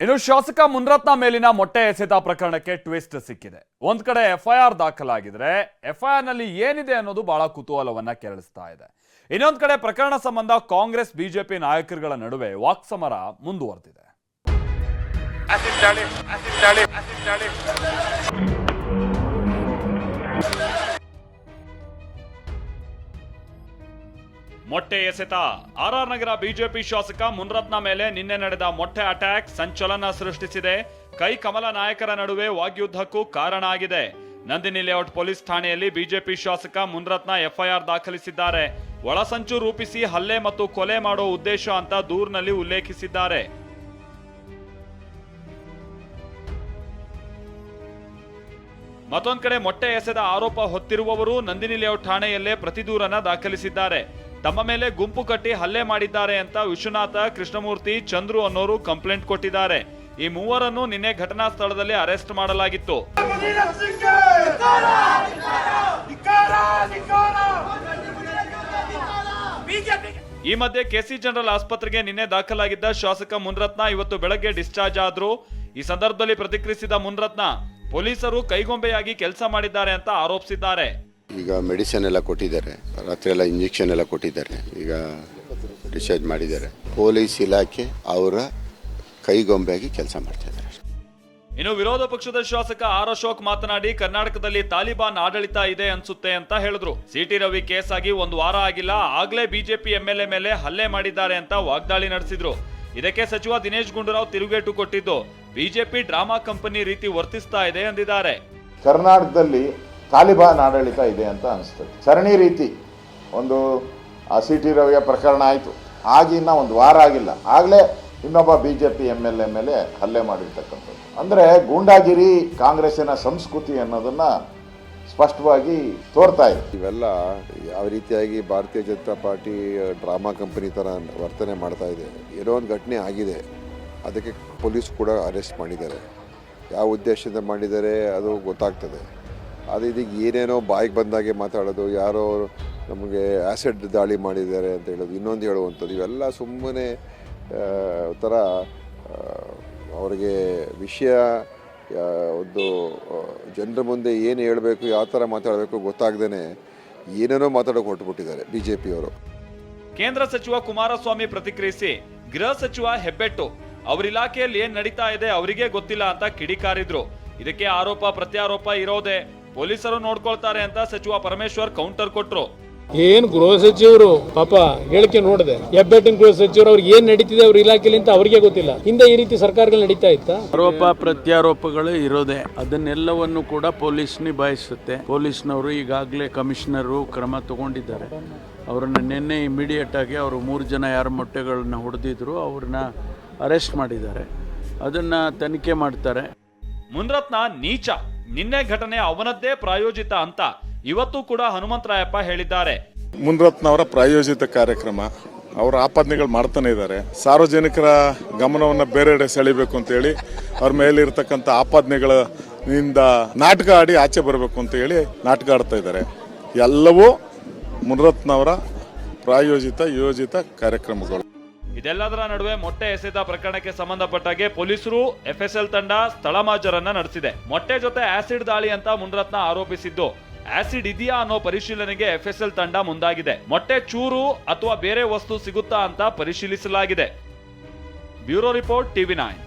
ಇನ್ನು ಶಾಸಕ ಮುನ್ರತ್ನ ಮೇಲಿನ ಮೊಟ್ಟೆ ಎಸೆತ ಪ್ರಕರಣಕ್ಕೆ ಟ್ವಿಸ್ಟ್ ಸಿಕ್ಕಿದೆ. ಒಂದ್ ಕಡೆ ಎಫ್ಐಆರ್ ದಾಖಲಾಗಿದ್ರೆ ಎಫ್ಐಆರ್ನಲ್ಲಿ ಏನಿದೆ ಅನ್ನೋದು ಬಹಳ ಕುತೂಹಲವನ್ನ ಕೆರಳಿಸ್ತಾ ಇದೆ. ಇನ್ನೊಂದ್ ಕಡೆ ಪ್ರಕರಣ ಸಂಬಂಧ ಕಾಂಗ್ರೆಸ್, ಬಿಜೆಪಿ ನಾಯಕರುಗಳ ನಡುವೆ ವಾಕ್ಸಮರ ಮುಂದುವರೆದಿದೆ. ಮೊಟ್ಟೆ ಎಸೆತ. ಆರ್ ನಗರ ಬಿಜೆಪಿ ಶಾಸಕ ಮುನ್ರತ್ನ ಮೇಲೆ ನಿನ್ನೆ ನಡೆದ ಮೊಟ್ಟೆ ಅಟ್ಯಾಕ್ ಸಂಚಲನ ಸೃಷ್ಟಿಸಿದೆ. ಕೈ ಕಮಲ ನಾಯಕರ ನಡುವೆ ವಾಗ್ಯುದ್ಧಕ್ಕೂ ಕಾರಣ ಆಗಿದೆ. ನಂದಿನಿ ಲೇಔಟ್ ಪೊಲೀಸ್ ಠಾಣೆಯಲ್ಲಿ ಬಿಜೆಪಿ ಶಾಸಕ ಮುನ್ರತ್ನ ಎಫ್ಐಆರ್ ದಾಖಲಿಸಿದ್ದಾರೆ. ಒಳಸಂಚು ರೂಪಿಸಿ ಹಲ್ಲೆ ಮತ್ತು ಕೊಲೆ ಮಾಡೋ ಉದ್ದೇಶ ಅಂತ ದೂರಿನಲ್ಲಿ ಉಲ್ಲೇಖಿಸಿದ್ದಾರೆ. ಮತ್ತೊಂದು ಕಡೆ ಮೊಟ್ಟೆ ಎಸೆದ ಆರೋಪ ಹೊತ್ತಿರುವವರು ನಂದಿನಿ ಲೇಔಟ್ ಠಾಣೆಯಲ್ಲೇ ಪ್ರತಿದೂರನ ದಾಖಲಿಸಿದ್ದಾರೆ. ತಮ್ಮ ಮೇಲೆ ಗುಂಪು ಕಟ್ಟಿ ಹಲ್ಲೆ ಮಾಡಿದ್ದಾರೆ ಅಂತ ವಿಶ್ವನಾಥ, ಕೃಷ್ಣಮೂರ್ತಿ, ಚಂದ್ರು ಅನ್ನೋರು ಕಂಪ್ಲೇಂಟ್ ಕೊಟ್ಟಿದ್ದಾರೆ. ಈ ಮೂವರನ್ನು ನಿನ್ನೆ ಘಟನಾ ಸ್ಥಳದಲ್ಲಿ ಅರೆಸ್ಟ್ ಮಾಡಲಾಗಿತ್ತು. ಈ ಮಧ್ಯೆ ಕೆಸಿ ಜನರಲ್ ಆಸ್ಪತ್ರೆಗೆ ನಿನ್ನೆ ದಾಖಲಾಗಿದ್ದ ಶಾಸಕ ಮುನ್ರತ್ನ ಇವತ್ತು ಬೆಳಗ್ಗೆ ಡಿಸ್ಚಾರ್ಜ್ ಆದ್ರು. ಈ ಸಂದರ್ಭದಲ್ಲಿ ಪ್ರತಿಕ್ರಿಯಿಸಿದ ಮುನ್ರತ್ನ, ಪೊಲೀಸರು ಕೈಗೊಂಬೆಯಾಗಿ ಕೆಲಸ ಮಾಡಿದ್ದಾರೆ ಅಂತ ಆರೋಪಿಸಿದ್ದಾರೆ. ಈಗ ಮೆಡಿಸಿನ್ ಎಲ್ಲ ಕೊಟ್ಟಿದ್ದಾರೆ. ರಾತ್ರಿ ಎಲ್ಲ ಇಂಜೆಕ್ಷನ್ ಎಲ್ಲ ಕೊಟ್ಟಿದ್ದಾರೆ. ಈಗ ಡಿಸ್ಚಾರ್ಜ್ ಮಾಡಿದ್ದಾರೆ. ಪೊಲೀಸ್ ಇಲಾಖೆ ಅವರ ಕೈಗೊಂಬೆಯಾಗಿ ಕೆಲಸ ಮಾಡ್ತಾ ಇದ್ದಾರೆ. ಇನ್ನು ವಿರೋಧ ಪಕ್ಷದ ಶಾಸಕ ಆರ್ ಅಶೋಕ್ ಮಾತನಾಡಿ ಕರ್ನಾಟಕದಲ್ಲಿ ತಾಲಿಬಾನ್ ಆಡಳಿತ ಇದೆ ಅನ್ಸುತ್ತೆ ಅಂತ ಹೇಳಿದ್ರು. ಸಿಟಿ ರವಿ ಕೇಸ್ ಆಗಿ ಒಂದು ವಾರ ಆಗಿಲ್ಲ. ಆಗ್ಲೇ ಬಿಜೆಪಿ ಎಂಎಲ್ಎ ಮೇಲೆ ಹಲ್ಲೆ ಮಾಡಿದ್ದಾರೆ ಅಂತ ವಾಗ್ದಾಳಿ ನಡೆಸಿದ್ರು. ಇದಕ್ಕೆ ಸಚಿವ ದಿನೇಶ್ ಗುಂಡೂರಾವ್ ತಿರುಗೇಟು ಕೊಟ್ಟಿದ್ದು ಬಿಜೆಪಿ ಡ್ರಾಮಾ ಕಂಪನಿ ರೀತಿ ವರ್ತಿಸ್ತಾ ಇದೆ ಎಂದಿದ್ದಾರೆ ಕರ್ನಾಟಕದಲ್ಲಿ ತಾಲಿಬಾನ್ ಆಡಳಿತ ಇದೆ ಅಂತ ಅನಿಸ್ತದೆ. ಸರಣಿ ರೀತಿ ಒಂದು ಸಿ ಟಿ ರವಿಯ ಪ್ರಕರಣ ಆಯಿತು. ಆಗಿನ್ನ ಒಂದು ವಾರ ಆಗಿಲ್ಲ. ಆಗಲೇ ಇನ್ನೊಬ್ಬ B J P M L A ಮೇಲೆ ಹಲ್ಲೆ ಮಾಡಿರ್ತಕ್ಕಂಥದ್ದು. ಅಂದರೆ ಗೂಂಡಾಗಿರಿ ಕಾಂಗ್ರೆಸ್ಸಿನ ಸಂಸ್ಕೃತಿ ಅನ್ನೋದನ್ನು ಸ್ಪಷ್ಟವಾಗಿ ತೋರ್ತಾ ಇದೆ. ಇವೆಲ್ಲ ಯಾವ ರೀತಿಯಾಗಿ ಭಾರತೀಯ ಜನತಾ ಪಾರ್ಟಿ ಡ್ರಾಮಾ ಕಂಪನಿ ಥರ ವರ್ತನೆ ಮಾಡ್ತಾ ಇದೆ. ಏನೋ ಒಂದು ಘಟನೆ ಆಗಿದೆ. ಅದಕ್ಕೆ ಪೊಲೀಸ್ ಕೂಡ ಅರೆಸ್ಟ್ ಮಾಡಿದ್ದಾರೆ. ಯಾವ ಉದ್ದೇಶದಿಂದ ಮಾಡಿದ್ದಾರೆ ಅದು ಗೊತ್ತಾಗ್ತದೆ. ಅದು ಇದೀಗ ಏನೇನೋ ಬಾಯಿಗೆ ಬಂದಾಗೆ ಮಾತಾಡೋದು, ಯಾರೋ ನಮಗೆ ಆ್ಯಸಿಡ್ ದಾಳಿ ಮಾಡಿದ್ದಾರೆ ಅಂತ ಹೇಳೋದು, ಇನ್ನೊಂದು ಹೇಳುವಂಥದ್ದು, ಇವೆಲ್ಲ ಸುಮ್ಮನೆ ಥರ ಅವರಿಗೆ ವಿಷಯ ಒಂದು ಜನರ ಮುಂದೆ ಏನು ಹೇಳಬೇಕು, ಯಾವ ಥರ ಮಾತಾಡಬೇಕು ಗೊತ್ತಾಗ್ದೇ ಏನೇನೋ ಮಾತಾಡೋಕೆ ಹೊರಟುಬಿಟ್ಟಿದ್ದಾರೆ ಬಿ ಜೆ ಪಿಯವರು ಕೇಂದ್ರ ಸಚಿವ ಕುಮಾರಸ್ವಾಮಿ ಪ್ರತಿಕ್ರಿಯಿಸಿ, ಗೃಹ ಸಚಿವ ಹೆಬ್ಬೆಟ್ಟು, ಅವ್ರ ಇಲಾಖೆಯಲ್ಲಿ ಏನ್ ನಡೀತಾ ಇದೆ ಅವರಿಗೆ ಗೊತ್ತಿಲ್ಲ ಅಂತ ಕಿಡಿಕಾರಿದ್ರು. ಇದಕ್ಕೆ ಆರೋಪ, ಪ್ರತ್ಯಾರೋಪ ಇರೋದೆ ಪೊಲೀಸರು ನೋಡ್ಕೊಳ್ತಾರೆ ಅಂತ ಸಚಿವ ಪರಮೇಶ್ವರ್ ಕೌಂಟರ್ ಕೊಟ್ರು. ಏನ್ ಗೃಹ ಸಚಿವರು ಪಾಪ ಹೇಳಿಕೆ ನೋಡಿದೆ. ಹೆಬ್ಬೆಟ್ಟಿನ ಗೃಹ ಸಚಿವರು ಅವ್ರಿಗೆ ಏನ್ ನಡೀತಿದೆ ಅವ್ರ ಇಲಾಖೆಲಿ ಅಂತ ಅವ್ರಿಗೆ ಗೊತ್ತಿಲ್ಲ. ಹಿಂದೆ ಈ ರೀತಿ ಸರ್ಕಾರಗಳು ನಡೀತಾ ಇತ್ತಾ? ಆರೋಪ ಪ್ರತ್ಯಾರೋಪಗಳು ಇರೋದೆ. ಅದನ್ನೆಲ್ಲವನ್ನು ಕೂಡ ಪೊಲೀಸ್ ನಿಭಾಯಿಸುತ್ತೆ. ಪೊಲೀಸ್ನವರು ಈಗಾಗಲೇ ಕಮಿಷನರು ಕ್ರಮ ತಗೊಂಡಿದ್ದಾರೆ. ಅವರನ್ನು ನಿನ್ನೆ ಇಮಿಡಿಯೇಟ್ ಆಗಿ ಅವರು ಮೂರು ಜನ ಯಾರು ಮೊಟ್ಟೆಗಳನ್ನ ಹೊಡೆದಿದ್ರು ಅವ್ರನ್ನ ಅರೆಸ್ಟ್ ಮಾಡಿದ್ದಾರೆ. ಅದನ್ನ ತನಿಖೆ ಮಾಡ್ತಾರೆ. ಮುನ್ರತ್ನ ನೀಚ. ನಿನ್ನೆ ಘಟನೆ ಅವನದ್ದೇ ಪ್ರಾಯೋಜಿತ ಅಂತ ಇವತ್ತು ಕೂಡ ಹನುಮಂತರಾಯಪ್ಪ ಹೇಳಿದ್ದಾರೆ. ಮುನ್ರತ್ನ ಅವರ ಪ್ರಾಯೋಜಿತ ಕಾರ್ಯಕ್ರಮ, ಅವರ ಆಪಾದನೆಗಳು ಮಾಡ್ತಾನೆ ಇದ್ದಾರೆ. ಸಾರ್ವಜನಿಕರ ಗಮನವನ್ನು ಬೇರೆಡೆ ಸೆಳಿಬೇಕು ಅಂತೇಳಿ ಅವ್ರ ಮೇಲೆ ಆಪಾದನೆಗಳ ನಿಂದ ನಾಟಕ ಆಡಿ ಆಚೆ ಬರಬೇಕು ಅಂತ ಹೇಳಿ ನಾಟಕ ಆಡ್ತಾ ಇದ್ದಾರೆ. ಎಲ್ಲವೂ ಮುನ್ರತ್ನ ಅವರ ಪ್ರಾಯೋಜಿತ, ಯೋಜಿತ ಕಾರ್ಯಕ್ರಮಗಳು. ಇದೆಲ್ಲದರ ನಡುವೆ ಮೊಟ್ಟೆ ಎಸೆದ ಪ್ರಕರಣಕ್ಕೆ ಸಂಬಂಧಪಟ್ಟಾಗೆ ಪೊಲೀಸರು ಎಫ್ಎಸ್ಎಲ್ ತಂಡ ಸ್ಥಳ ಮಾಜರನ್ನ ನಡೆಸಿದೆ. ಮೊಟ್ಟೆ ಜೊತೆ ಆಸಿಡ್ ದಾಳಿ ಅಂತ ಮುನ್ರತ್ನ ಆರೋಪಿಸಿದ್ದು. ಆಸಿಡ್ ಇದೆಯಾ ಅನ್ನೋ ಪರಿಶೀಲನೆಗೆ ಎಫ್ಎಸ್ಎಲ್ ತಂಡ ಮುಂದಾಗಿದೆ. ಮೊಟ್ಟೆ ಚೂರು ಅಥವಾ ಬೇರೆ ವಸ್ತು ಸಿಗುತ್ತಾ ಅಂತ ಪರಿಶೀಲಿಸಲಾಗಿದೆ. Bureau report TV nine.